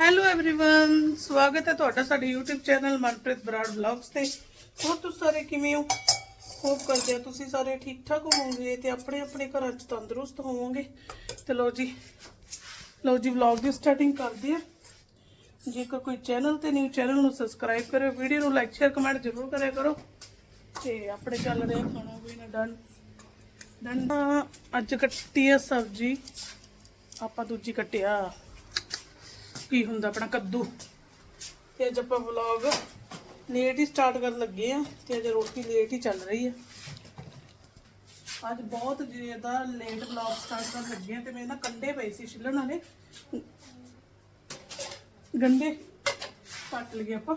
Hello everyone ਸਵਾਗਤ ਹੈ ਤੁਹਾਡਾ ਸਾਡੇ YouTube channel Manpreet Brar vlogs ਤੇ ਹੋਰ ਤੁਸੀਂ ਸਾਰੇ ਕਿਵੇਂ ਹੋ ਹੋਪ ਕਰਦੇ ਹਾਂ ਤੁਸੀਂ ਸਾਰੇ ਠੀਕ ਠਾਕ ਹੋਵੋਗੇ ਤੇ ਆਪਣੇ ਆਪਣੇ ਘਰਾਂ 'ਚ ਤੰਦਰੁਸਤ ਹੋਵੋਗੇ ਤੇ ਲੋ ਜੀ ਲੋ ਜੀ ਵਲੌਗ ਦੀ ਸਟਾਰਟਿੰਗ ਕਰਦੇ ਹਾਂ ਜੇਕਰ ਕੋਈ ਚੈਨਲ ਤੇ ਨਿਊ ਚੈਨਲ ਨੂੰ ਸਬਸਕ੍ਰਾਈਬ ਕਰਿਓ ਵੀਡੀਓ ਨੂੰ ਲਾਈਕ ਸ਼ੇਅਰ ਕਮੈਂਟ ਜ਼ਰੂਰ ਕਰਿਆ ਕਰੋ ਤੇ ਆਪਣੇ ਚੱਲ ਰਿਹਾ ਖਾਣਾ ਪੀਣਾ ਡਨ ਡਨ ਅੱਜ ਕੱਟੀ ਹੈ ਸਬਜ਼ੀ ਆਪਾਂ ਦੂਜੀ ਕੱਟਿਆ ਕੀ ਹੁੰਦਾ ਆਪਣਾ ਕੱਦੂ? ਤੇ ਅੱਜ ਆਪਾਂ ਵਲੌਗ ਲੇਟ ਹੀ ਸਟਾਰਟ ਕਰਨ ਲੱਗੇ ਆ ਤੇ ਅੱਜ ਰੋਟੀ ਲੇਟ ਹੀ ਚੱਲ ਰਹੀ ਹੈ ਅੱਜ ਬਹੁਤ ਜ਼ਿਆਦਾ ਲੇਟ ਵਲੌਗ ਸਟਾਰਟ ਕਰਨ ਲੱਗੇ ਆ ਤੇ ਮੇਰੇ ਨਾ ਕੰਡੇ ਪਏ ਸੀ ਛਿੱਲਣ ਵਾਲੇ। ਗੰਡੇ ਕੱਟ ਲਏ ਆਪਾਂ।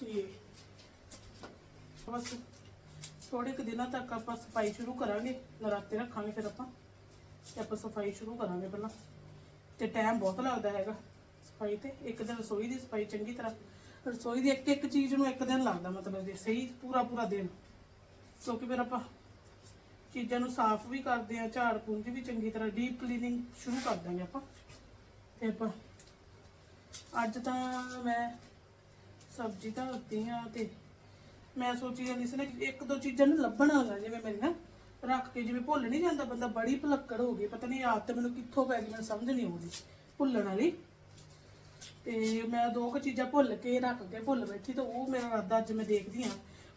ਤੇ ਬਸ ਥੋੜੇ ਕੁ ਦਿਨਾਂ ਤੱਕ ਆਪਾਂ ਸਫ਼ਾਈ ਸ਼ੁਰੂ ਕਰਾਂਗੇ, ਨਰਾਤੇ ਰੱਖਾਂਗੇ ਫਿਰ ਆਪਾਂ। ਤੇ ਆਪਾਂ ਸਫ਼ਾਈ ਸ਼ੁਰੂ ਕਰਾਂਗੇ ਪਹਿਲਾਂ। ਤੇ ਟਾਈਮ ਬਹੁਤ ਲੱਗਦਾ ਹੈਗਾ। ਸਫ਼ਾਈ ਤੇ ਇੱਕ ਦਿਨ ਰਸੋਈ ਦੀ ਸਫ਼ਾਈ ਚੰਗੀ ਤਰ੍ਹਾਂ, ਰਸੋਈ ਦੀ ਇੱਕ ਇੱਕ ਚੀਜ਼ ਨੂੰ ਇੱਕ ਦਿਨ ਲੱਗਦਾ ਮਤਲਬ ਜੇ ਸਹੀ ਪੂਰਾ ਪੂਰਾ ਦਿਨ। ਕਿਉਂਕਿ ਫਿਰ ਆਪਾਂ ਚੀਜ਼ਾਂ ਨੂੰ ਸਾਫ਼ ਵੀ ਕਰਦੇ ਆ ਝਾੜ ਪੂੰਝ ਵੀ ਚੰਗੀ ਤਰ੍ਹਾਂ ਡੀਪ ਕਲੀਨਿੰਗ ਸ਼ੁਰੂ ਕਰ ਦਾਂਗੇ ਆਪਾਂ। ਤੇ ਆਪਾਂ ਅੱਜ ਤਾਂ ਮੈਂ ਸਬਜ਼ੀ ਧਰਤੀ ਆ ਤੇ ਮੈਂ ਸੋਚੀ ਜਾਂਦੀ ਸੀ ਨਾ ਇੱਕ ਦੋ ਚੀਜ਼ਾਂ ਨੂੰ ਲੱਭਣ ਹੈਗਾ, ਜਿਵੇਂ ਮੇਰੇ ਨਾ ਰੱਖ ਕੇ ਜਿਵੇਂ ਭੁੱਲ ਨਹੀਂ ਜਾਂਦਾ ਬੰਦਾ, ਬੜੀ ਭੁਲੱਕੜ ਹੋ ਗਈ, ਪਤਾ ਨਹੀਂ ਆਦਤ ਮੈਨੂੰ ਕਿੱਥੋਂ ਪੈ ਗਈ, ਮੈਨੂੰ ਸਮਝ ਨਹੀਂ ਆਉਂਦੀ ਭੁੱਲਣ ਵਾਲੀ। ਤੇ ਮੈਂ ਦੋ ਕੁ ਚੀਜ਼ਾਂ ਭੁੱਲ ਕੇ ਰੱਖ ਕੇ ਭੁੱਲ ਬੈਠੀ ਤੇ ਉਹ ਮੇਰਾ ਇਰਾਦਾ ਅੱਜ ਮੈਂ ਦੇਖਦੀ ਹਾਂ।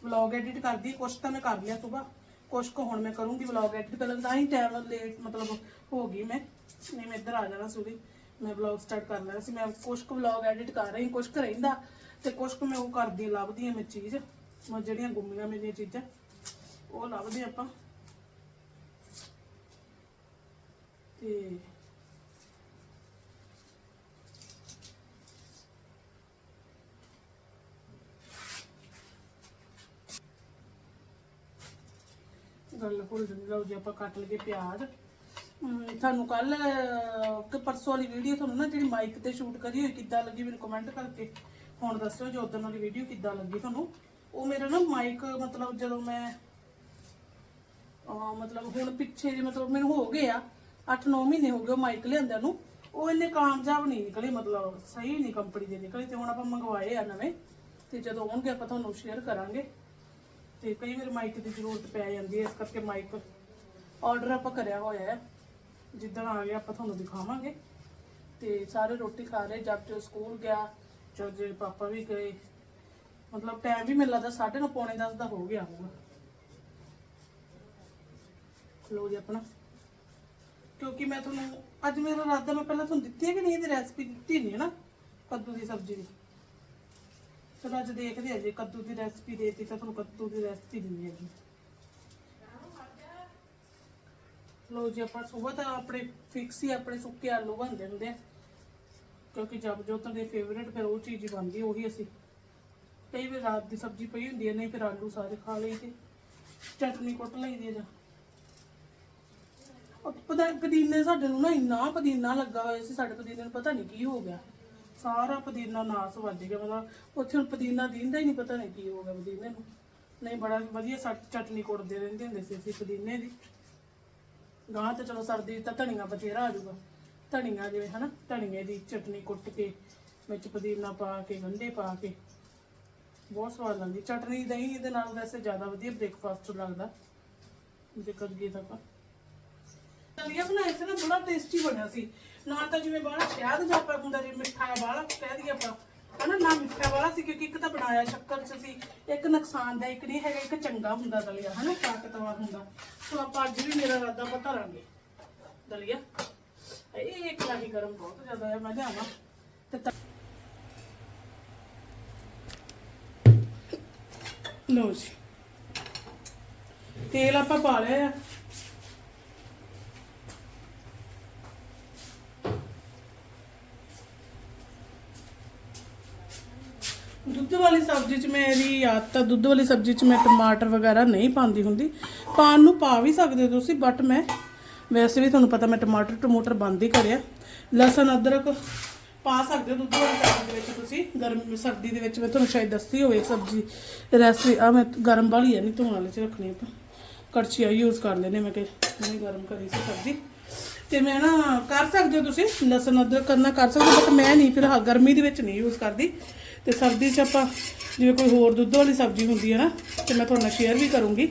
ਵਲੌਗ ਐਡਿਟ ਕਰਦੀ, ਕੁਛ ਤਾਂ ਮੈਂ ਕਰ ਲਿਆ ਸੁਬਾ ਕੁਛ ਕੁ ਹੁਣ ਮੈਂ ਕਰੂੰਗੀ ਵਲੌਗ ਐਡਿਟ ਕਰਨ ਦਾ ਹੀ ਟਾਈਮ ਲੇਟ ਮਤਲਬ ਹੋ ਗਈ ਮੈਂ। ਨਹੀਂ, ਮੈਂ ਇੱਧਰ ਆ ਜਾਣਾ ਸੂਰੀ ਮੈਂ ਵਲੌਗ ਸਟਾਰਟ ਕਰ ਲੈਣਾ ਸੀ, ਮੈਂ ਕੁਛ ਕੁ ਵਲੌਗ ਐਡਿਟ ਕਰ ਰਹੀ, ਕੁਛ ਕੁ ਰਹਿੰਦਾ ਤੇ ਕੁਛ ਕੁ ਮੈਂ ਉਹ ਕਰਦੀ ਲੱਭਦੀ ਹਾਂ ਮੈਂ ਚੀਜ਼। ਮੈਂ ਜਿਹੜੀਆਂ ਗੁੰਮੀਆਂ ਮੇਰੀਆਂ ਚੀਜ਼ਾਂ, ਉਹ ਲੱਭਦੇ ਆਪਾਂ। ਤੇ ਗੱਲ ਭੁੱਲ ਲਓ ਜੀ, ਆਪਾਂ ਕੱਟ ਲਈਏ ਪਿਆਜ਼। ਤੁਹਾਨੂੰ ਕੱਲ ਕਿ ਪਰਸੋਂ ਵਾਲੀ ਵੀਡੀਓ ਤੁਹਾਨੂੰ ਨਾ ਜਿਹੜੀ ਮਾਈਕ ਤੇ ਸ਼ੂਟ ਕਰੀ ਹੋਈ ਕਿੱਦਾਂ ਲੱਗੀ, ਮੈਨੂੰ ਕਮੈਂਟ ਕਰਕੇ ਹੁਣ ਦੱਸਿਓ ਜੋ ਉਦੋਂ ਵਾਲੀ ਵੀਡੀਓ ਕਿੱਦਾਂ ਲੱਗੀ ਤੁਹਾਨੂੰ। ਉਹ ਮੇਰਾ ਨਾ ਮਾਈਕ ਮਤਲਬ ਜਦੋਂ ਮੈਂ ਮਤਲਬ ਹੁਣ ਪਿੱਛੇ ਜੇ ਮਤਲਬ ਮੈਨੂੰ ਹੋ ਗਏ ਆ 8-9 ਮਹੀਨੇ ਹੋ ਗਏ ਉਹ ਮਾਈਕ ਲਿਆਂਦਿਆਂ ਨੂੰ। ਉਹ ਇੰਨੇ ਕਾਮਯਾਬ ਨਹੀਂ ਨਿਕਲੇ, ਮਤਲਬ ਸਹੀ ਨਹੀਂ ਕੰਪਨੀ ਦੇ ਨਿਕਲੇ ਤੇ ਹੁਣ ਆਪਾਂ ਮੰਗਵਾਏ ਆ ਨਵੇਂ। ਤੇ ਜਦੋਂ ਆਉਣਗੇ ਆਪਾਂ ਤੁਹਾਨੂੰ ਸ਼ੇਅਰ ਕਰਾਂਗੇ। ਤੇ ਕਈ ਵਾਰ ਮਾਈਕ ਦੀ ਜ਼ਰੂਰਤ ਪੈ ਜਾਂਦੀ ਹੈ, ਇਸ ਕਰਕੇ ਮਾਈਕ ਆਰਡਰ ਆਪਾਂ ਕਰਿਆ ਹੋਇਆ ਹੈ। ਜਿੱਦਣ ਆ ਗਿਆ ਆਪਾਂ ਤੁਹਾਨੂੰ ਦਿਖਾਵਾਂਗੇ। ਤੇ ਸਾਰੇ ਰੋਟੀ ਖਾ ਰਹੇ, ਜਦ ਜੋ ਸਕੂਲ ਗਿਆ ਜੋ ਜੇ ਪਾਪਾ ਵੀ ਗਏ। ਮਤਲਬ ਟਾਈਮ ਵੀ ਮੈਨੂੰ ਲੱਗਦਾ 9:30 ਪੌਣੇ 10 ਦਾ ਹੋ ਗਿਆ ਹੋਊਗਾ। ਲੋ ਜੀ ਆਪਣਾ। ਕਿਉਂਕਿ ਮੈਂ ਤੁਹਾਨੂੰ, ਅੱਜ ਮੇਰਾ ਇਰਾਦਾ ਮੈਂ ਪਹਿਲਾਂ ਤੁਹਾਨੂੰ ਦਿੱਤੀ ਹੈ ਕਿ ਨਹੀਂ, ਇਹਦੀ ਰੈਸਪੀ ਦਿੱਤੀ ਨਹੀਂ ਹੈ ਨਾ, ਕੱਦੂ ਦੀ ਸਬਜ਼ੀ ਦੀ। ਚਲੋ ਅੱਜ ਦੇਖਦੇ ਹਾਂ ਜੇ ਕੱਦੂ ਦੀ ਰੈਸਪੀ ਦੇਤੀ ਤਾਂ ਤੁਹਾਨੂੰ ਕੱਦੂ ਦੀ ਰੈਸਪੀ ਦਿੰਦੀ ਹੈਗੀ। ਲੋ ਜੀ, ਆਪਾਂ ਸਵੇਰ ਤਾਂ ਆਪਣੇ ਫਿਕਸ ਹੀ ਆਪਣੇ ਸੁੱਕੇ ਆਲੂ ਬਣਦੇ ਹੁੰਦੇ ਆ। ਕਿਉਂਕਿ ਜਬ ਜੋ ਦੇ ਫੇਵਰੇਟ ਫਿਰ ਉਹ ਚੀਜ਼ ਹੀ ਬਣਦੀ ਉਹੀ ਅਸੀਂ। ਕਈ ਵਾਰ ਰਾਤ ਦੀ ਸਬਜ਼ੀ ਪਈ ਹੁੰਦੀ ਹੈ ਨਹੀਂ ਫਿਰ ਆਲੂ ਸਾਰੇ ਖਾ ਲਈ ਤੇ ਚਟਨੀ ਕੁੱਟ ਲਈਦੀ ਜਾਂ। ਉਹ ਪਤਾ ਪੁਦੀਨੇ ਸਾਡੇ ਨੂੰ ਨਾ ਇੰਨਾ ਪੁਦੀਨਾ ਲੱਗਾ ਹੋਇਆ ਸੀ, ਸਾਡੇ ਪੁਦੀਨੇ ਨੂੰ ਪਤਾ ਨਹੀਂ ਕੀ ਹੋ ਗਿਆ। ਸਾਰਾ ਪੁਦੀਨਾ ਨਾਸ ਵੱਜ ਗਿਆ, ਮਤਲਬ ਉੱਥੇ ਹੁਣ ਪੁਦੀਨਾ ਦਿੰਦਾ ਹੀ ਨਹੀਂ ਪਤਾ ਨਹੀਂ ਕੀ ਹੋ ਗਿਆ ਪੁਦੀਨੇ ਨੂੰ। ਨਹੀਂ, ਬੜਾ ਵਧੀਆ ਸਾ ਚਟਨੀ ਕੁੱਟਦੇ ਰਹਿੰਦੇ ਹੁੰਦੇ ਸੀ ਅਸੀਂ ਪੁਦੀਨੇ ਦੀ। ਗਾਂ ਤੇ ਚਲੋ ਸਰਦੀ ਤਾਂ ਧਨੀਆ ਬਥੇਰਾ ਆ ਜਾਊਗਾ। ਧਨੀਆ ਜਿਵੇਂ ਹਨਾ, ਧਨੀਏ ਦੀ ਚਟਨੀ ਕੁੱਟ ਕੇ, ਵਿੱਚ ਪੁਦੀਨਾ ਪਾ ਕੇ, ਗੰਢੇ ਪਾ ਕੇ। ਬਹੁਤ ਸਵਾਦ ਲੱਗਦੀ, ਚਟਨੀ ਦਹੀਂ ਦੇ ਨਾਲ ਵੈਸੇ ਜ਼ਿਆਦਾ ਵਧੀਆ ਬ੍ਰੇਕਫਾਸਟ ਲੱਗਦਾ। ਜੇ ਕਰੀਏ ਤਾਂ ਆਪਾਂ। ਦਲੀਆ ਬਣਾਇਆ ਸੀ ਨਾ, ਬੜਾ ਟੇਸਟੀ ਬਣਿਆ ਸੀ। ਨਾ ਤਾਂ ਜਿਵੇਂ ਬਾਹਲਾ ਸ਼ਹਿਦ ਜਾਂ ਹੁੰਦਾ, ਜਿਵੇਂ ਮਿੱਠਾ ਬਾਹਲਾ ਕਹਿ ਦਈਏ ਆਪਾਂ। ਹਨਾ, ਨਾ ਮਿੱਠਾ ਵਾਲਾ ਸੀ, ਕਿਉਂਕਿ ਇੱਕ ਤਾਂ ਬਣਾਇਆ ਸ਼ੱਕਰ ਚ ਸੀ, ਇੱਕ ਨੁਕਸਾਨਦਾਇਕ ਨਹੀਂ ਹੈਗਾ, ਇੱਕ ਚੰਗਾ ਹੁੰਦਾ ਦਲੀਆ ਹਨਾ, ਤਾਕਤਵਰ ਹੁੰਦਾ। ਸੋ ਆਪਾਂ ਅੱਜ ਵੀ ਮੇਰਾ ਇਰਾਦਾ ਪਤਾ ਰਾਂਗੇ ਦਲੀਆ ਇਹ ਇੱਕ ਲਾਹੀ ਗਰਮ ਬਹੁਤ ਜ਼ਿਆਦਾ ਹੈ ਮੈਂ ਲਿਆਵਾਂ। ਤੇ ਤਾਂ- ਜੀ। ਤੇਲ ਆਪਾਂ ਪਾ ਲਿਆ ਆ ਦੁੱਧ ਵਾਲੀ ਸਬਜ਼ੀ 'ਚ ਮੇਰੀ ਆਦਤ ਆ ਦੁੱਧ ਵਾਲੀ ਸਬਜ਼ੀ 'ਚ ਮੈਂ ਟਮਾਟਰ ਵਗੈਰਾ ਨਹੀਂ ਪਾਉਂਦੀ ਹੁੰਦੀ। ਪਾਣ ਨੂੰ ਪਾ ਵੀ ਸਕਦੇ ਹੋ ਤੁਸੀਂ ਬਟ ਮੈਂ ਵੈਸੇ ਵੀ ਤੁਹਾਨੂੰ ਪਤਾ ਮੈਂ ਟਮਾਟਰ, ਟਮੂਟਰ ਬੰਦ ਹੀ ਕਰਿਆ। ਲਸਣ, ਅਦਰਕ ਪਾ ਸਕਦੇ ਹੋ ਦੁੱਧ ਵਾਲੀ ਸਬਜ਼ੀ ਦੇ ਵਿੱਚ ਤੁਸੀਂ। ਗਰਮ ਸਰਦੀ ਦੇ ਵਿੱਚ ਮੈਂ ਤੁਹਾਨੂੰ ਸ਼ਾਇਦ ਦੱਸੀ ਹੋਵੇ ਸਬਜ਼ੀ ਰੈਸਪੀ। ਆ ਮੈਂ ਗਰਮ ਵਾਲੀ ਹੈ ਨਹੀਂ ਧੋਣ ਵਾਲੇ 'ਚ ਰੱਖਣੀ ਆਪਾਂ ਕੜਛੀ ਯੂਜ਼ ਕਰ ਲੈਨੇ ਮੈਂ ਕਿ ਨਹੀਂ ਗਰਮ ਕਰੀ ਸੀ ਸਬਜ਼ੀ। ਤੇ ਮੈਂ ਨਾ ਕਰ ਸਕਦੇ ਹੋ ਤੁਸੀਂ, ਲਸਣ, ਅਦਰਕ ਕਰਨਾ ਕਰ ਸਕਦੇ ਬਟ ਮੈਂ ਨਹੀਂ, ਫਿਲਹਾਲ ਗਰਮੀ ਦੇ ਵਿੱਚ ਨਹੀਂ ਯੂਜ਼ ਕਰਦੀ। ਤੇ ਸਰਦੀ 'ਚ ਆਪਾਂ, ਜਿਵੇਂ ਕੋਈ ਹੋਰ ਦੁੱਧ ਵਾਲੀ ਸਬਜ਼ੀ ਹੁੰਦੀ ਹੈ ਨਾ, ਤੇ ਮੈਂ ਤੁਹਾਡੇ ਨਾਲ ਸ਼ੇਅਰ ਵੀ ਕਰੂੰਗੀ।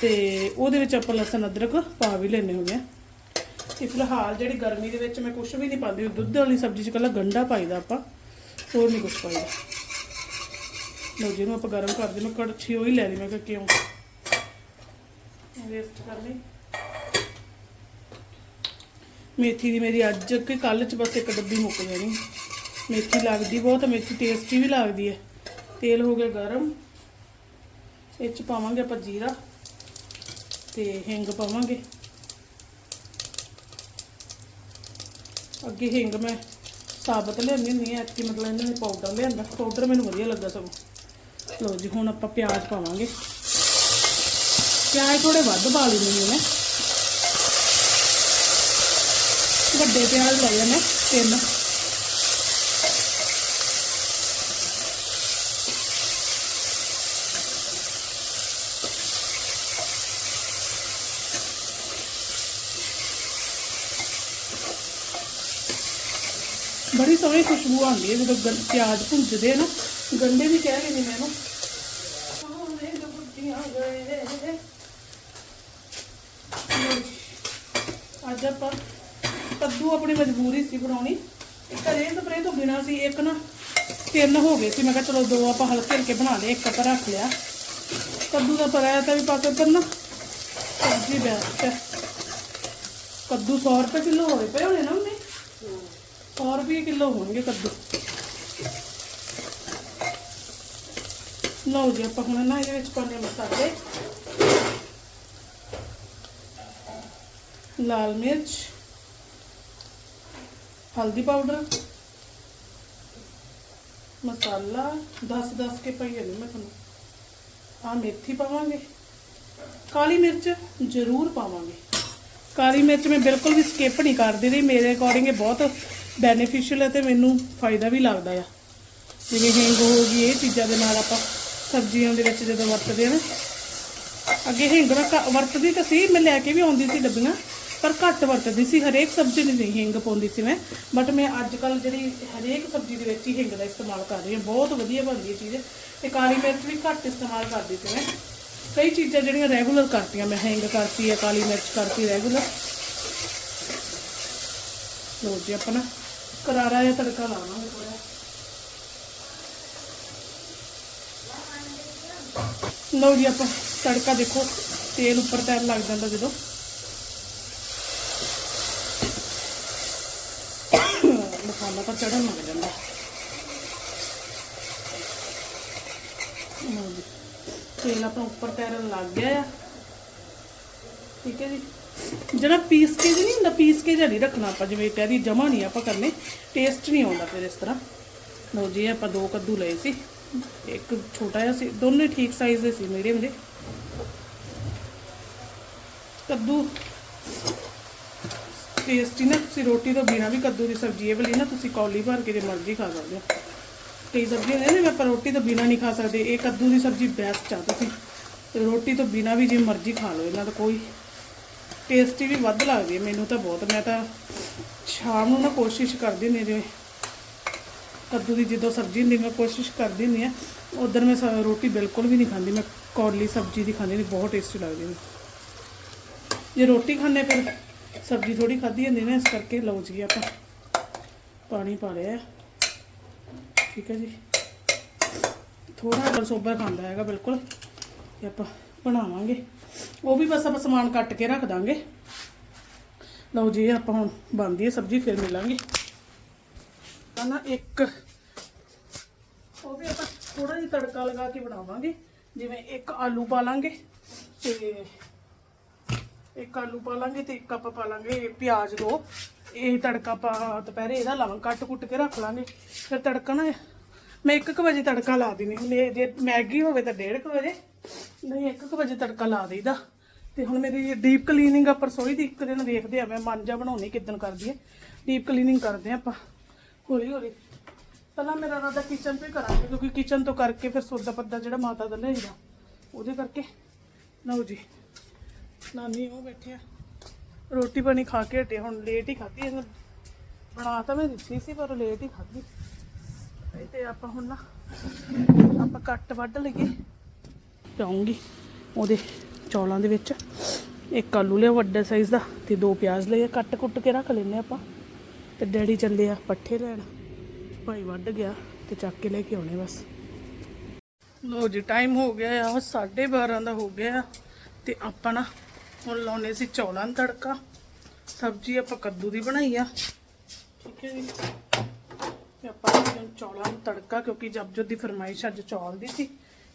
ਤੇ ਉਹਦੇ ਵਿੱਚ ਆਪਾਂ ਲਸਣ, ਅਦਰਕ ਪਾ ਵੀ ਲੈਣੇ ਹੁੰਦੇ ਆ ਤੇ ਫਿਲਹਾਲ ਜਿਹੜੀ ਗਰਮੀ ਦੇ ਵਿੱਚ ਮੈਂ ਕੁਝ ਵੀ ਨਹੀਂ ਪਾਉਂਦੀ ਦੁੱਧ ਵਾਲੀ ਸਬਜ਼ੀ 'ਚ ਕੱਲਾ ਗੰਡਾ ਪਾਈਦਾ ਆਪਾਂ, ਹੋਰ ਨਹੀਂ ਕੁਝ ਪਾਈਦਾ। ਲਓ ਜਿਹਨੂੰ ਆਪਾਂ ਗਰਮ ਕਰਦੇ ਮੈਂ ਕੜਛੀ ਉਹ ਹੀ ਲੈ ਲਈ, ਮੈਂ ਕਿਹਾ ਕਿਉਂ? ਵੇਸਟ ਕਰ ਲਈ। ਮੇਥੀ ਦੀ ਮੇਰੀ ਅੱਜ ਕਿ ਕੱਲ ਚ ਬਸ ਇੱਕ ਡੱਬੀ ਮੁੱਕ ਜਾਣੀ। ਮੇਥੀ ਲੱਗਦੀ ਬਹੁਤ, ਮੇਥੀ ਟੇਸਟੀ ਵੀ ਲੱਗਦੀ ਹੈ। ਤੇਲ ਹੋ ਗਿਆ ਗਰਮ। ਇਹ ਚ ਪਾਵਾਂਗੇ ਆਪਾਂ ਜੀਰਾ ਤੇ ਹਿੰਗ ਪਾਵਾਂਗੇ। ਅੱਗੇ ਹਿੰਗ ਮੈਂ ਸਾਬਤ ਲਿਆਂਦੀ ਹੁੰਦੀ ਹਾਂ, ਐਤਕੀ ਮਤਲਬ ਇਹਨਾਂ ਨੇ ਪਾਊਡਰ ਲਿਆਂਦਾ। ਪਾਊਡਰ ਮੈਨੂੰ ਵਧੀਆ ਲੱਗਾ ਸਗੋਂ। ਲਓ ਜੀ, ਹੁਣ ਆਪਾਂ ਪਿਆਜ਼ ਪਾਵਾਂਗੇ। ਪਿਆਜ਼ ਥੋੜੇ ਵੱਧ ਪਾ ਲੈਣੇ ਨੇ ਮੈਂ। ਵੱਡੇ ਪਿਆਜ਼ ਲਏ ਨੇ ਤਿੰਨ ਬੜੀ ਸੋਹਣੀ ਖੁਸ਼ਬੂ ਆਉਂਦੀ ਹੈ ਜਦੋਂ ਪਿਆਜ਼ ਭੁੰਜਦੇ ਨਾ, ਗੰਡੇ ਵੀ ਕਹਿ ਰਹੇ ਨੇ ਮੈਨੂੰ। ਅੱਜ ਆਪਾਂ ਕੱਦੂ ਆਪਣੀ ਮਜਬੂਰੀ ਸੀ ਬਣਾਉਣੀ। ਇੱਕ ਰੇ ਸਪਰੇ ਤੋਂ ਬਿਨਾ ਸੀ, ਇੱਕ ਨਾ ਤਿੰਨ ਹੋ ਗਏ ਸੀ। ਮੈਂ ਕਿਹਾ ਚਲੋ ਦੋ ਆਪਾਂ ਹਲਕੇ ਹਲਕੇ ਬਣਾ ਲਏ, ਇੱਕ ਆਪਾਂ ਰੱਖ ਲਿਆ। ਕੱਦੂ ਦਾ ਪਰਾਇਆ ਤਾਂ ਵੀ ਪਾ ਕੇ ਕਰਨਾ ਸਬਜ਼ੀ ਬੈਸਟ ਹੈ ਕੱਦੂ 100 ਰੁਪਏ ਕਿਲੋ ਹੋਏ ਪਏ ਹੋਣੇ ਨਾ। ਉਹਨੇ 100 ਰੁਪਏ ਕਿਲੋ ਹੋਣਗੇ ਕੱਦੂ ਲਓ ਜੀ ਆਪਾਂ ਹੁਣ ਨਾ ਇਹਦੇ ਵਿੱਚ ਪਾਉਂਦੇ ਹਾਂ ਮਸਾਲੇ ਲਾਲ ਮਿਰਚ ਹਲਦੀ ਪਾਊਡਰ ਮਸਾਲਾ 10 10 ਕੇ ਪਈਏ ਨੇ ਮੈਂ ਤੁਹਾਨੂੰ ਆ ਮੇਥੀ ਪਾਵਾਂਗੇ ਕਾਲੀ ਮਿਰਚ ਜ਼ਰੂਰ ਪਾਵਾਂਗੇ ਕਾਲੀ ਮਿਰਚ ਮੈਂ ਬਿਲਕੁਲ ਵੀ ਸਕਿਪ ਨਹੀਂ ਕਰਦੀ ਰਹੀ ਮੇਰੇ ਅਕੋਰਡਿੰਗ ਇਹ ਬਹੁਤ ਬੈਨੀਫੀਸ਼ੀਅਲ ਹੈ ਤੇ ਮੈਨੂੰ ਫਾਇਦਾ ਵੀ ਲੱਗਦਾ ਆ। ਜਿਵੇਂ ਹਿੰਗ ਹੋ ਗਈ ਇਹ ਚੀਜ਼ਾਂ ਦੇ ਨਾਲ ਆਪਾਂ ਸਬਜ਼ੀਆਂ ਦੇ ਵਿੱਚ ਜਦੋਂ ਵਰਤਦੇ ਆ ਨਾ, ਅੱਗੇ ਹਿੰਗ ਦਾ ਵਰਤਦੀ ਤਾਂ ਸੀ, ਮੈਂ ਲੈ ਕੇ ਵੀ ਆਉਂਦੀ ਸੀ ਡੱਬੀਆਂ, ਪਰ ਘੱਟ ਵਰਤਦੀ ਸੀ, ਹਰੇਕ ਸਬਜ਼ੀ ਨੂੰ ਨਹੀਂ ਹਿੰਗ ਪਾਉਂਦੀ ਸੀ ਮੈਂ। ਬਟ ਮੈਂ ਅੱਜ ਕੱਲ ਜਿਹੜੀ ਹਰੇਕ ਸਬਜ਼ੀ ਦੇ ਵਿੱਚ ਹੀ ਹਿੰਗ ਦਾ ਇਸਤੇਮਾਲ ਕਰ ਰਹੀ ਹਾਂ, ਬਹੁਤ ਵਧੀਆ ਬਣਦੀ ਹੈ ਚੀਜ਼। ਤੇ ਕਾਲੀ ਮਿਰਚ ਵੀ ਘੱਟ ਇਸਤੇਮਾਲ ਕਰਦੀ ਸੀ ਮੈਂ। ਕਈ ਚੀਜ਼ਾਂ ਜਿਹੜੀਆਂ ਰੈਗੂਲਰ ਕਰਤੀਆਂ ਮੈਂ ਹਿੰਗ ਕਰਤੀ ਹੈ ਕਾਲੀ ਮਿਰਚ ਕਰਤੀ ਰੈਗੂਲਰ ਲੋ ਜੀ ਆਪਣਾ। ਕਰਾਰਾ ਜਿਹਾ ਤੜਕਾ ਲਾਵਾਂਗੇ ਥੋੜਾ ਲਓ ਜੀ ਆਪਾਂ ਤੜਕਾ ਦੇਖੋ, ਤੇਲ ਉੱਪਰ ਤੈਰ ਲੱਗ ਜਾਂਦਾ ਜਦੋਂ। ਮਸਾਲਾ ਤਾਂ ਚੜਨ ਲੱਗ ਜਾਂਦਾ। ਤੇਲ ਆਪਾਂ ਉੱਪਰ ਤੈਰਨ ਲੱਗ ਗਿਆ ਆ। ਠੀਕ ਹੈ ਜੀ। ਜਿਹੜਾ ਪੀਸ ਕੇ ਜੀ ਨਹੀਂ ਹੁੰਦਾ ਪੀਸ ਕੇ ਜਿਹਾ ਨਹੀਂ ਰੱਖਣਾ ਆਪਾਂ, ਜਿਵੇਂ ਕਹਦੀ ਜਮਾ ਨਹੀਂ ਆਪਾਂ ਕਰਨੇ ਟੇਸਟ ਨਹੀਂ ਆਉਂਦਾ ਫਿਰ ਇਸ ਤਰ੍ਹਾਂ। ਲਓ ਜੀ ਆਪਾਂ ਦੋ ਕੱਦੂ ਲਏ ਸੀ। ਇੱਕ ਛੋਟਾ ਜਿਹਾ ਸੀ, ਦੋਨੇ ਠੀਕ ਸਾਈਜ਼ ਦੇ ਸੀ ਮੀਡੀਅਮ ਦੇ ਕੱਦੂ ਟੇਸਟੀ ਨਾ, ਤੁਸੀਂ ਰੋਟੀ ਤੋਂ ਬਿਨਾ ਵੀ ਕੱਦੂ ਦੀ ਸਬਜ਼ੀ ਇਹ ਵਾਲੀ ਨਾ, ਤੁਸੀਂ ਕੌਲੀ ਭਰ ਕੇ ਜੇ ਮਰਜ਼ੀ ਖਾ ਸਕਦੇ ਹੋ। ਕਈ ਸਬਜ਼ੀਆਂ ਨੇ ਨਾ ਆਪਾਂ ਰੋਟੀ ਤੋਂ ਬਿਨਾ ਨਹੀਂ ਖਾ ਸਕਦੇ, ਇਹ ਕੱਦੂ ਦੀ ਸਬਜ਼ੀ ਬੈਸਟ ਆ ਤੁਸੀਂ। ਤੇ ਰੋਟੀ ਤੋਂ ਬਿਨਾ ਵੀ ਜੇ ਮਰਜ਼ੀ ਖਾ ਲਓ, ਇਹਨਾਂ ਦਾ ਕੋਈ ਟੇਸਟੀ ਵੀ ਵੱਧ ਲੱਗਦੀ ਹੈ ਮੈਨੂੰ ਤਾਂ ਬਹੁਤ, ਮੈਂ ਤਾਂ ਸ਼ਾਮ ਨੂੰ ਨਾ ਕੋਸ਼ਿਸ਼ ਕਰਦੀ ਹੁੰਦੀ ਹਾਂ ਜਿਵੇਂ ਕੱਦੂ ਦੀ ਜਦੋਂ ਸਬਜ਼ੀ ਹੁੰਦੀ, ਮੈਂ ਕੋਸ਼ਿਸ਼ ਕਰਦੀ ਹੁੰਦੀ ਆ ਉਧਰ ਮੈਂ ਸ- ਰੋਟੀ ਬਿਲਕੁਲ ਵੀ ਨਹੀਂ ਖਾਂਦੀ, ਮੈਂ ਕੌਲੀ ਸਬਜ਼ੀ ਦੀ ਖਾਂਦੀ ਨਹੀਂ ਬਹੁਤ ਟੇਸਟੀ ਲੱਗਦੀ ਮੈਨੂੰ ਜੇ ਰੋਟੀ ਖਾਣੇ ਫਿਰ ਸਬਜ਼ੀ ਥੋੜੀ ਖਾਧੀ ਹੁੰਦੀ ਨਾ, ਇਸ ਕਰਕੇ ਲਓ ਜੀ ਆਪਾਂ ਪਾਣੀ ਪਾ ਲਿਆ। ਠੀਕ ਹੈ ਜੀ। ਥੋੜਾ ਜਿਹਾ ਸੋਬਰ ਖਾਂਦਾ ਹੈਗਾ, ਬਿਲਕੁਲ। ਤੇ ਆਪਾਂ ਬਣਾਵਾਂਗੇ। ਉਹ ਵੀ ਬਸ ਆਪਾਂ ਸਮਾਨ ਕੱਟ ਕੇ ਰੱਖ ਦਾਂਗੇ। ਲਓ ਜੀ ਆਪਾਂ ਹੁਣ ਬਣਦੀ ਹੈ ਸਬਜ਼ੀ, ਫਿਰ ਮਿਲਾਂਗੇ। ਤਾਂ ਨਾ ਇੱਕ ਉਹ ਵੀ ਆਪਾਂ ਥੋੜਾ ਜਿਹਾ ਤੜਕਾ ਲਗਾ ਕੇ ਬਣਾਵਾਂਗੇ। ਜਿਵੇਂ ਇੱਕ ਆਲੂ ਪਾ ਲਾਂਗੇ ਤੇ ਇੱਕ ਆਲੂ ਪਾ ਲਾਂਗੇ ਤੇ ਇੱਕ ਆਪਾਂ ਪਾ ਲਾਂਗੇ ਪਿਆਜ਼ ਦੋ। ਇਹ ਤੜਕਾ ਆਪਾਂ ਦੁਪਹਿਰੇ ਇਹਦਾ ਲਾਵਾਂ ਕੱਟ ਕੁੱਟ ਕੇ ਰੱਖ ਲਾਂਗੇ। ਫਿਰ ਤੜਕਾ ਨਾ, ਮੈਂ 1:00 ਵਜੇ ਤੜਕਾ ਲਾ ਦਿੰਦੀ ਹੁੰਦੀ ਜੇ ਮੈਗੀ ਹੋਵੇ ਤਾਂ 1:30 ਵਜੇ। ਨਹੀਂ 1:00 ਵਜੇ ਤੜਕਾ ਲਾ ਦੇਈਦਾ। ਤੇ ਹੁਣ ਮੇਰੀ ਡੀਪ ਕਲੀਨਿੰਗ ਆ ਰਸੋਈ ਦੀ, ਇੱਕ ਦਿਨ ਵੇਖਦੇ ਆ ਮੈਂ, ਮਾਂਜਾ ਬਣਾਉਣੀ ਕਿਦਾਂ ਕਰਦੀ ਹੈ ਡੀਪ ਕਲੀਨਿੰਗ ਕਰਦੇ ਆ ਆਪਾਂ, ਹੌਲੀ ਹੌਲੀ। ਪਹਿਲਾਂ ਮੇਰਾ ਰਾਦਾ ਕਿਚਨ ਤੇ ਕਰਾਂਗੇ, ਕਿਉਂਕਿ ਕਿਚਨ ਤੋਂ ਕਰਕੇ ਫਿਰ ਸੌਦਾ ਪੱਦਾ ਜਿਹੜਾ ਮਾਤਾ ਦਾ ਲਿਆਈਦਾ, ਉਹਦੇ ਕਰਕੇ। ਲਓ ਜੀ, ਨਾਨੀ ਉਹ ਬੈਠੇ ਆ। ਰੋਟੀ ਪਾਣੀ ਖਾ ਕੇ ਹਟੇ, ਹੁਣ ਲੇਟ ਹੀ ਖਾਧੀ ਇਹਨੇ। ਬਣਾ ਤਾਂ ਮੈਂ ਦਿੱਤੀ ਸੀ, ਪਰ ਲੇਟ ਹੀ ਖਾਧੀ। ਤੇ ਆਪਾਂ ਹੁਣ ਨਾ, ਆਪਾਂ ਕੱਟ ਵੱਢ ਲਈਏ। ਪਾਉਂਗੀ ਉਹਦੇ ਚੌਲਾਂ ਦੇ ਵਿੱਚ। ਇੱਕ ਆਲੂ ਲਿਆ ਵੱਡਾ ਸਾਈਜ਼ ਦਾ ਤੇ ਦੋ ਪਿਆਜ਼ ਲਏ। ਕੱਟ ਕੁੱਟ ਕੇ ਰੱਖ ਲੈਨੇ ਆਪਾਂ। ਤੇ ਡੈਡੀ ਚੱਲੇ ਆ ਪੱਠੇ ਲੈਣ। ਭਾਈ ਵੱਢ ਗਿਆ ਤੇ ਚੱਕ ਕੇ ਲੈ ਕੇ ਆਉਣੇ ਬਸ। ਲੋ ਜੀ ਟਾਈਮ ਹੋ ਗਿਆ ਆ 12:30 ਦਾ ਹੋ ਗਿਆ ਆ। ਤੇ ਆਪਾਂ ਨਾ ਹੁਣ ਲਾਉਣੇ ਸੀ ਚੌਲਾਂ ਦਾ ਤੜਕਾ। ਸਬਜ਼ੀ ਆਪਾਂ ਕੱਦੂ ਦੀ ਬਣਾਈ ਆ। ਠੀਕ ਹੈ ਜੀ। ਤੇ ਆਪਾਂ ਚੌਲਾਂ ਦਾ ਤੜਕਾ ਕਿਉਂਕਿ ਜਬਜੋ ਦੀ ਫਰਮਾਇਸ਼ ਅੱਜ ਚੌਲ ਦੀ ਸੀ।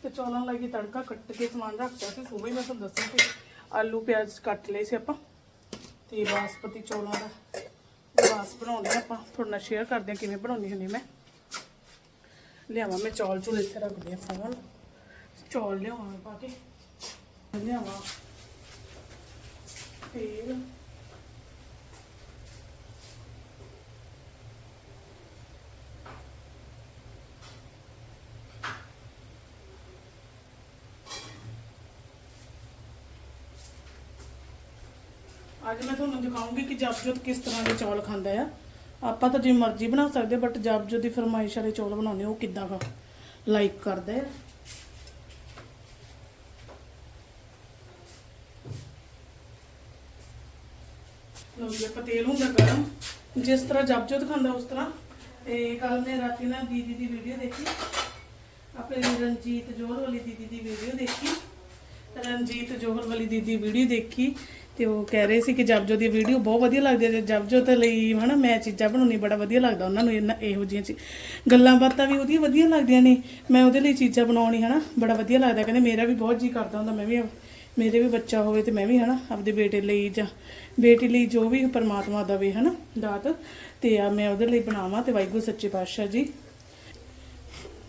ਤੇ ਚੌਲਾਂ ਲਈ ਤੜਕਾ ਕੱਟ ਕੇ ਸਮਾਨ ਰੱਖਿਆ ਸੀ ਸਵੇਰ ਮੈਂ ਤੁਹਾਨੂੰ ਦੱਸਿਆ ਸੀ ਆਲੂ ਪਿਆਜ਼ ਕੱਟ ਲਏ ਸੀ ਆਪਾਂ ਤੇ ਬਾਸਪਤੀ ਚੌਲਾਂ ਦਾ ਬਾਸ ਬਣਾਉਂਦੇ ਆ ਆਪਾਂ। ਤੁਹਾਡੇ ਨਾਲ ਸ਼ੇਅਰ ਕਰਦੇ ਹਾਂ ਕਿਵੇਂ ਬਣਾਉਂਦੀ ਹੁੰਦੀ ਮੈਂ। ਲਿਆਵਾਂ ਮੈਂ ਚੌਲ, ਚੁਲ ਇੱਥੇ ਰੱਖਦੇ ਆ ਫੋਨ ਚੌਲ ਲਿਆਵਾਂ ਪਾ ਕੇ। ਲਿਆਵਾਂ। ਫਿਰ ਅੱਜ ਮੈਂ ਤੁਹਾਨੂੰ ਦਿਖਾਉਂਗੀ ਕਿ ਜਪਜੋਤ ਕਿਸ ਤਰ੍ਹਾਂ ਦੇ ਚੌਲ ਖਾਂਦਾ ਆ। ਆਪਾਂ ਤਾਂ ਜਿਵੇਂ ਮਰਜ਼ੀ ਬਣਾ ਸਕਦੇ ਬਟ ਜਪਜੋਤ ਦੀ ਫਰਮਾਇਸ਼ ਵਾਲੇ ਚੌਲ ਬਣਾਉਣੇ ਉਹ ਕਿੱਦਾਂ ਖਾ ਲਾਈਕ ਕਰਦਾ ਹੈ ਲਓ ਜੀ ਆਪਾਂ ਤੇਲ ਹੁੰਦਾ ਗਰਮ, ਜਿਸ ਤਰ੍ਹਾਂ ਜਪਜੋਤ ਖਾਂਦਾ ਉਸ ਤਰ੍ਹਾਂ। ਤੇ ਕੱਲ ਮੈਂ ਰਾਤੀ ਨਾ ਦੀਦੀ ਦੀ ਵੀਡੀਓ ਦੇਖੀ। ਆਪਣੇ ਰਣਜੀਤ ਜੋਹਰ ਵਾਲੀ ਦੀਦੀ ਦੀ ਵੀਡੀਓ ਦੇਖੀ। ਰਣਜੀਤ ਜੋਹਰ ਵਾਲੀ ਦੀਦੀ ਵੀਡੀਓ ਦੇਖੀ। ਤੇ ਉਹ ਕਹਿ ਰਹੇ ਸੀ ਕਿ ਜਪਜੋ ਦੀ ਵੀਡੀਓ ਬਹੁਤ ਵਧੀਆ ਲੱਗਦੀ ਹੈ। ਜਪਜੋ ਤੇ ਲਈ ਹਨਾ ਮੈਂ ਚੀਜ਼ਾਂ ਬਣਾਉਣੀ ਬੜਾ ਵਧੀਆ ਲੱਗਦਾ ਉਹਨਾਂ ਨੂੰ ਇਹਨਾਂ ਇਹੋ ਜਿਹੀਆਂ ਚੀ ਗੱਲਾਂ ਬਾਤਾਂ ਵੀ ਉਹਦੀਆਂ ਵਧੀਆ ਲੱਗਦੀਆਂ ਨੇ। ਮੈਂ ਉਹਦੇ ਲਈ ਚੀਜ਼ਾਂ ਬਣਾਉਣੀ ਹਨਾ, ਬੜਾ ਵਧੀਆ ਲੱਗਦਾ। ਕਹਿੰਦੇ ਮੇਰਾ ਵੀ ਬਹੁਤ ਜੀ ਕਰਦਾ ਹੁੰਦਾ, ਮੈਂ ਵੀ ਮੇਰੇ ਵੀ ਬੱਚਾ ਹੋਵੇ ਤੇ ਮੈਂ ਵੀ ਹਨਾ ਆਪਦੇ ਬੇਟੇ ਲਈ ਜਾਂ ਬੇਟੀ ਲਈ ਜੋ ਵੀ ਪਰਮਾਤਮਾ ਦਵੇ ਹਨਾ ਦਾਤ, ਤੇ ਆ ਮੈਂ ਉਹਦੇ ਲਈ ਬਣਾਵਾਂ ਤੇ ਵਾਹਿਗੁਰੂ ਸੱਚੇ ਪਾਤਸ਼ਾਹ ਜੀ।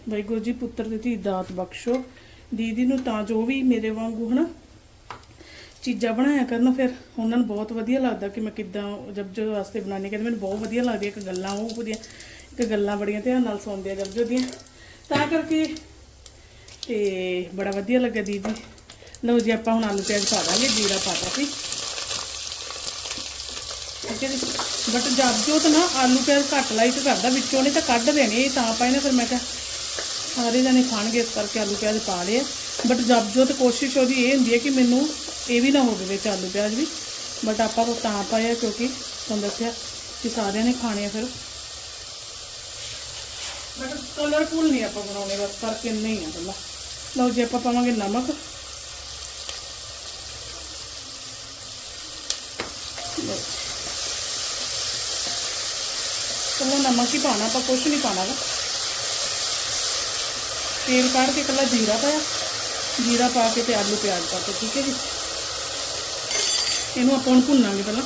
ਵਾਹਿਗੁਰੂ ਜੀ ਪੁੱਤਰ ਦੀ ਧੀ ਦਾਤ ਬਖਸ਼ੋ। ਦੀਦੀ ਨੂੰ ਤਾਂ ਜੋ ਵੀ ਮੇਰੇ ਵਾਂਗੂ ਹਨਾ ਚੀਜ਼ਾਂ ਬਣਾਇਆ ਕਰਨ ਫਿਰ ਉਹਨਾਂ ਨੂੰ ਬਹੁਤ ਵਧੀਆ ਲੱਗਦਾ ਕਿ ਮੈਂ ਕਿੱਦਾਂ ਜਬਜੋ ਵਾਸਤੇ ਬਣਾਉਣੀ ਕਹਿੰਦੇ ਮੈਨੂੰ ਬਹੁਤ ਵਧੀਆ ਲੱਗਦੀ ਇੱਕ ਗੱਲਾਂ, ਉਹ ਉਹਦੀਆਂ ਇੱਕ ਗੱਲਾਂ ਬੜੀਆਂ ਧਿਆਨ ਨਾਲ ਸੁਣਦੇ ਆ ਜਬਜੋ ਦੀਆਂ। ਤਾਂ ਕਰਕੇ ਤੇ ਬੜਾ ਵਧੀਆ ਲੱਗਾ ਦੀਦੀ। ਲਓ ਜੀ, ਆਪਾਂ ਹੁਣ ਆਲੂ ਪਿਆਜ਼ ਪਾ ਦਾਂਗੇ, ਜੀਰਾ ਪਾਤਾ ਸੀ। ਠੀਕ ਹੈ ਜੀ। ਬਟ ਜਬਜੋ ਤਾਂ ਨਾ ਆਲੂ ਪਿਆਜ਼ ਘੱਟ ਲਾਈਕ ਕਰਦਾ, ਵਿੱਚੋਂ ਨੇ ਤਾਂ ਕੱਢ ਦੇਣੇ, ਇਹ ਤਾਂ ਪਾਏ ਨਾ ਫਿਰ ਮੈਂ ਕਿਹਾ ਸਾਰੇ ਜਣੇ ਖਾਣਗੇ ਇਸ ਕਰਕੇ ਆਲੂ ਪਿਆਜ਼ ਪਾ ਲਏ ਬਟ ਜਬਜੋ ਤੇ ਕੋਸ਼ਿਸ਼ ਉਹਦੀ ਇਹ ਹੁੰਦੀ ਹੈ ਕਿ ਮੈਨੂੰ ਇਹ ਵੀ ਨਾ ਹੋਵੇ ਵਿੱਚ ਆਲੂ ਪਿਆਜ਼ ਵੀ। ਬਟ ਆਪਾਂ ਉਹ ਤਾਂ ਪਾਇਆ ਕਿਉਂਕਿ ਤੁਹਾਨੂੰ ਦੱਸਿਆ ਕਿ ਸਾਰਿਆਂ ਨੇ ਖਾਣੇ ਆ ਫਿਰ। ਬਟ ਕਲਰਫੁਲ ਨਹੀਂ ਆਪਾਂ ਬਣਾਉਣੇ, ਬਸ ਕਰਕੇ ਨਹੀਂ ਆ ਗੱਲਾਂ ਲਓ ਜੀ, ਆਪਾਂ ਪਾਵਾਂਗੇ ਨਮਕ। ਲਓ। ਕੱਲਾ ਨਮਕ ਹੀ ਪਾਣਾ ਆਪਾਂ ਕੁਝ ਨਹੀਂ ਪਾਣਾ ਵਾ ਤੇਲ ਕੱਢ ਕੇ ਕੱਲਾ ਜੀਰਾ ਪਾਇਆ। ਜੀਰਾ ਪਾ ਕੇ ਤੇ ਆਲੂ ਪਿਆਜ਼ ਪਾ ਕੇ, ਠੀਕ ਹੈ ਜੀ? ਇਹਨੂੰ ਆਪਾਂ ਹੁਣ ਭੁੰਨਾਂਗੇ ਪਹਿਲਾਂ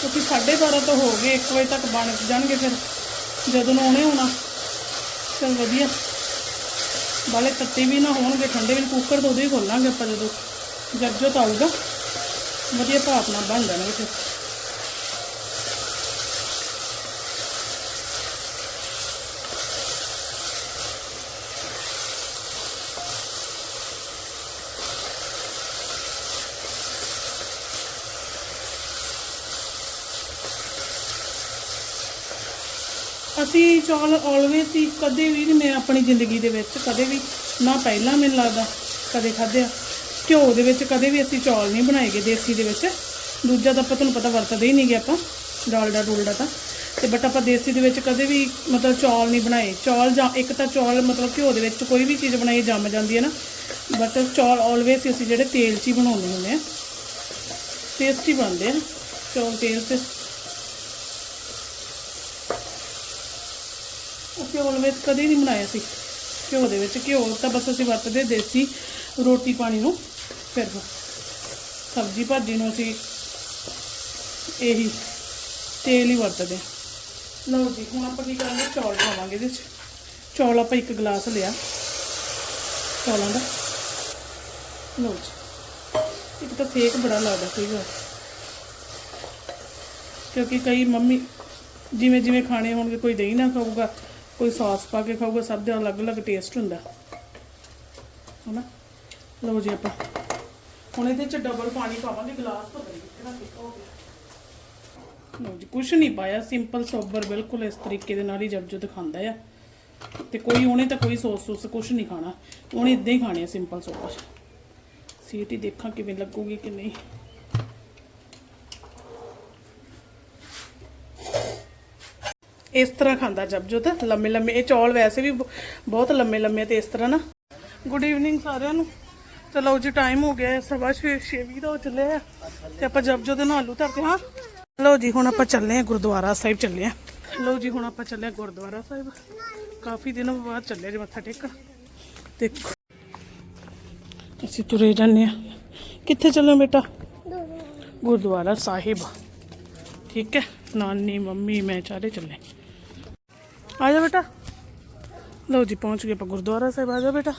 ਕਿਉਂਕਿ 12:30 ਤਾਂ ਹੋ ਗਏ 1 ਵਜੇ ਤੱਕ ਬਣ ਜਾਣਗੇ ਫਿਰ ਜਦੋਂ ਨੂੰ ਆਉਣੇ ਹੋਣਾ ਚਲ ਵਧੀਆ ਬਾਲੇ ਤੱਤੇ ਵੀ ਨਾ ਹੋਣਗੇ, ਠੰਡੇ ਵੀ ਕੁੱਕਰ ਤੋਂ ਉਦੋਂ ਹੀ ਖੋਲਾਂਗੇ ਆਪਾਂ ਜਦੋਂ ਜਦ ਜੋ ਆਊਗਾ। ਵਧੀਆ ਭਾਪ ਨਾਲ ਬਣ ਜਾਣਗੇ ਫਿਰ। ਅਸੀਂ ਚੌਲ ਆਲਵੇਸ ਹੀ ਕਦੇ ਵੀ ਨਹੀਂ ਮੈਂ ਆਪਣੀ ਜ਼ਿੰਦਗੀ ਦੇ ਵਿੱਚ ਕਦੇ ਵੀ ਨਾ ਪਹਿਲਾਂ ਮੈਨੂੰ ਲੱਗਦਾ ਕਦੇ ਖਾਧਿਆ ਘਿਓ ਦੇ ਵਿੱਚ ਕਦੇ ਵੀ ਅਸੀਂ ਚੌਲ ਨਹੀਂ ਬਣਾਏਗੇ ਦੇਸੀ ਦੇ ਵਿੱਚ। ਦੂਜਾ ਤਾਂ ਆਪਾਂ ਤੁਹਾਨੂੰ ਪਤਾ ਵਰਤਦੇ ਹੀ ਨਹੀਂਗੇ ਆਪਾਂ, ਡਾਲਡਾ ਡੋਲਡਾ ਤਾਂ। ਤੇ ਬਟ ਆਪਾਂ ਦੇਸੀ ਦੇ ਵਿੱਚ ਕਦੇ ਵੀ ਮਤਲਬ ਚੌਲ ਨਹੀਂ ਬਣਾਏ। ਚੌਲ ਜਾਂ ਇੱਕ ਤਾਂ ਚੌਲ ਮਤਲਬ ਘਿਓ ਦੇ ਵਿੱਚ ਕੋਈ ਵੀ ਚੀਜ਼ ਬਣਾਈ ਜੰਮ ਜਾਂਦੀ ਹੈ ਨਾ। ਬਟ ਚੌਲ ਆਲਵੇਸ ਅਸੀਂ ਜਿਹੜੇ ਤੇਲ 'ਚ ਹੀ ਬਣਾਉਂਦੇ ਹੁੰਦੇ ਆ। ਟੇਸਟੀ ਬਣਦੇ ਆ। ਚੌਲ ਤੇਲ 'ਚ ਅਸੀਂ ਵਿੱਚ ਕਦੇ ਨਹੀਂ ਬਣਾਇਆ ਸੀ। ਘਿਓ ਦੇ ਵਿੱਚ ਘਿਓ, ਤਾਂ ਬਸ ਅਸੀਂ ਵਰਤਦੇ ਦੇਸੀ ਰੋਟੀ ਪਾਣੀ ਨੂੰ ਫਿਰ ਸਬਜ਼ੀ ਭਾਜੀ ਨੂੰ ਅਸੀਂ ਇਹੀ ਤੇਲ ਹੀ ਵਰਤਦੇ ਹਾਂ। ਲਓ ਜੀ, ਹੁਣ ਆਪਾਂ ਕੀ ਕਰਾਂਗੇ? ਚੌਲ ਪਾਵਾਂਗੇ ਇਹਦੇ ਵਿੱਚ। ਚੌਲ ਆਪਾਂ ਇੱਕ ਗਲਾਸ ਲਿਆ। ਚੌਲਾਂ ਦਾ। ਲਓ ਜੀ, ਇੱਕ ਤਾਂ ਫੇਕ ਬੜਾ ਲੱਗਦਾ ਸੀਗਾ ਕਿਉਂਕਿ ਕਈ ਮੰਮੀ ਜਿਵੇਂ ਜਿਵੇਂ ਖਾਣੇ ਹੋਣਗੇ, ਕੋਈ ਦਹੀਂ ਨਾ ਖਾਊਗਾ। ਕੋਈ ਸੌਸ ਪਾ ਕੇ ਖਾਊਗਾ, ਸਭ ਦਾ ਅਲੱਗ-ਅਲੱਗ ਟੇਸਟ ਹੁੰਦਾ। ਹਨਾ? ਲਓ ਜੀ ਆਪਾਂ। ਹੁਣ ਇਹਦੇ ਚ ਡਬਲ ਪਾਣੀ ਪਾਵਾਂਗੇ ਗਲਾਸ ਪਤਾ ਨਹੀਂ ਕਿਹੜਾ ਕਿੱਥੋਂ ਹੋ ਗਿਆ ਲਓ ਜੀ, ਕੁਛ ਨਹੀਂ ਪਾਇਆ ਸਿੰਪਲ ਸੋਬਰ ਬਿਲਕੁਲ ਇਸ ਤਰੀਕੇ ਦੇ ਨਾਲ ਹੀ ਜਬ ਜੋ ਦਿਖਾਉਂਦਾ ਆ। ਤੇ ਕੋਈ ਉਹਨੇ ਤਾਂ ਕੋਈ ਸੌਸ ਸੂਸ ਕੁਛ ਨਹੀਂ ਖਾਣਾ। ਉਹਨੇ ਇਦਾਂ ਹੀ ਖਾਣੇ ਆ ਸਿੰਪਲ ਸੋਬਰ ਸੀਟੀ ਦੇਖਾਂ ਕਿਵੇਂ ਲੱਗੂਗੀ ਕਿ ਨਹੀਂ। ਇਸ ਤਰ੍ਹਾਂ ਖਾਂਦਾ ਜਪਜੋਤ। ਲੰਮੇ ਲੰਮੇ, ਇਹ ਚੌਲ ਵੈਸੇ ਵੀ ਬ- ਬਹੁਤ ਲੰਮੇ ਲੰਮੇ ਤੇ ਇਸ ਤਰ੍ਹਾਂ ਨਾ। ਗੁੱਡ ਈਵਨਿੰਗ ਸਾਰਿਆਂ ਨੂੰ। ਚਲੋ ਜੀ ਟਾਈਮ ਹੋ ਗਿਆ ਹੈ, ਸਵਾ ਛੇ ਛੇ ਦਾ ਹੋ ਚੱਲੇ ਆ ਤੇ ਆਪਾਂ ਜਪਜੋਤ ਦੇ ਨਾਲ ਆਲੂ ਧਰਦੇ ਹਾਂ। ਲਓ ਜੀ, ਹੁਣ ਆਪਾਂ ਚੱਲੇ ਆ ਗੁਰਦੁਆਰਾ ਸਾਹਿਬ ਚੱਲੇ ਆ ਲਓ ਜੀ, ਹੁਣ ਆਪਾਂ ਚੱਲੇ ਆ ਗੁਰਦੁਆਰਾ ਸਾਹਿਬ। ਕਾਫੀ ਦਿਨਾਂ ਬਾਅਦ ਚੱਲੇ ਜੀ ਮੱਥਾ ਟੇਕਣ। ਦੇਖੋ। ਅਸੀਂ ਤੁਰੇ ਜਾਂਦੇ ਆ ਕਿੱਥੇ ਚੱਲੇ ਬੇਟਾ? ਗੁਰਦੁਆਰਾ ਸਾਹਿਬ। ਠੀਕ ਹੈ। ਨਾਨੀ, ਮੰਮੀ, ਮੈਂ ਚਾਰੇ ਚੱਲੇ। ਆ ਜਾ ਬੇਟਾ ਲਓ ਜੀ ਪਹੁੰਚ ਗਏ ਆਪਾਂ ਗੁਰਦੁਆਰਾ ਸਾਹਿਬ ਆ ਜਾ ਬੇਟਾ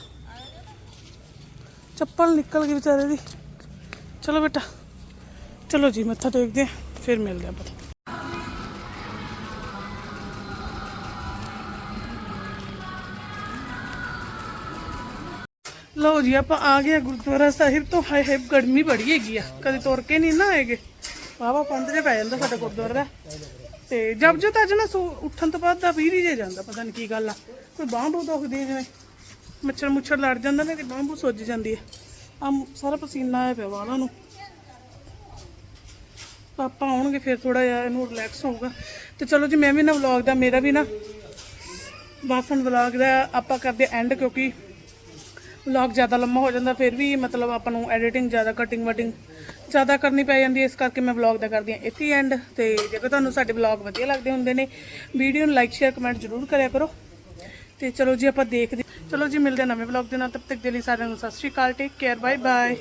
ਚੱਪਲ ਨਿਕਲ ਗਈ ਵਿਚਾਰੇ ਦੀ ਚਲੋ ਬੇਟਾ ਚਲੋ ਜੀ ਮੱਥਾ ਟੇਕਦੇ ਆ ਫਿਰ ਮਿਲਦੇ ਆਪਾਂ ਲਓ ਜੀ ਆਪਾਂ ਆ ਗਏ ਆ ਗੁਰਦੁਆਰਾ ਸਾਹਿਬ ਤੋਂ ਹਾਏ ਹਾਏ ਗਰਮੀ ਬੜੀ ਹੈਗੀ ਆ ਕਦੇ ਤੁਰ ਕੇ ਨਹੀਂ ਨਾ ਆਏਗੇ ਵਾਵਾ ਪੰਧ ਜੇ ਪੈ ਜਾਂਦਾ ਸਾਡਾ ਗੁਰਦੁਆਰਾ ਦਾ ਤੇ ਜਬ ਜਦ ਅੱਜ ਨਾ ਸੋ ਉੱਠਣ ਤੋਂ ਬਾਅਦ ਦਾ ਵੀਰ ਹੀ ਜੇ ਜਾਂਦਾ, ਪਤਾ ਨਹੀਂ ਕੀ ਗੱਲ ਆ। ਕੋਈ ਬਾਂਹ ਬੂ ਦੁਖਦੀ ਹੈ ਜਿਵੇਂ ਮੱਛਰ ਮੁੱਛਰ ਲੜ ਜਾਂਦਾ ਨਾ, ਤੇ ਬਾਂਹ ਬੂ ਸੁੱਜ ਜਾਂਦੀ ਹੈ ਆ ਸਾਰਾ ਪਸੀਨਾ ਆਇਆ ਪਿਆ ਵਾਲਾਂ ਨੂੰ। ਪਾਪਾ ਆਉਣਗੇ ਫਿਰ ਥੋੜਾ ਜਿਹਾ, ਇਹਨੂੰ ਰਿਲੈਕਸ ਹੋਊਗਾ। ਤੇ ਚਲੋ ਜੀ, ਮੈਂ ਵੀ ਨਾ ਵਲੌਗ ਦਾ, ਮੇਰਾ ਵੀ ਨਾ ਬਾਸਨ ਵਲੌਗ ਦਾ ਆਪਾਂ ਕਰਦੇ ਐਂਡ ਕਿਉਂਕਿ ਵਲੌਗ ਜ਼ਿਆਦਾ ਲੰਮਾ ਹੋ ਜਾਂਦਾ, ਫਿਰ ਵੀ ਮਤਲਬ ਆਪਾਂ ਨੂੰ ਐਡੀਟਿੰਗ ਜ਼ਿਆਦਾ ਕਟਿੰਗ ਵਟਿੰਗ ਜ਼ਿਆਦਾ ਕਰਨੀ ਪੈ ਜਾਂਦੀ ਹੈ, ਇਸ ਕਰਕੇ ਮੈਂ ਵਲੌਗ ਦਾ ਕਰਦੀ ਹਾਂ। ਇੱਥੇ ਐਂਡ ਤੇ ਜੇਕਰ ਤੁਹਾਨੂੰ ਸਾਡੇ ਵਲੌਗ ਵਧੀਆ ਲੱਗਦੇ ਹੁੰਦੇ ਨੇ, ਵੀਡੀਓ ਨੂੰ ਲਾਈਕ ਸ਼ੇਅਰ ਕਮੈਂਟ ਜ਼ਰੂਰ ਕਰਿਆ ਕਰੋ। ਤੇ ਚਲੋ ਜੀ, ਆਪਾਂ ਦੇਖਦੇ ਚਲੋ ਜੀ, ਮਿਲਦੇ ਹਾਂ ਨਵੇਂ ਵਲੌਗ ਦੇ ਨਾਲ, ਤਬ ਤੱਕ ਦੇ ਲਈ ਸਾਰਿਆਂ ਨੂੰ ਸਤਿ ਸ਼੍ਰੀ ਅਕਾਲ ਟੇਕ ਕੇਅਰ ਬਾਏ ਬਾਏ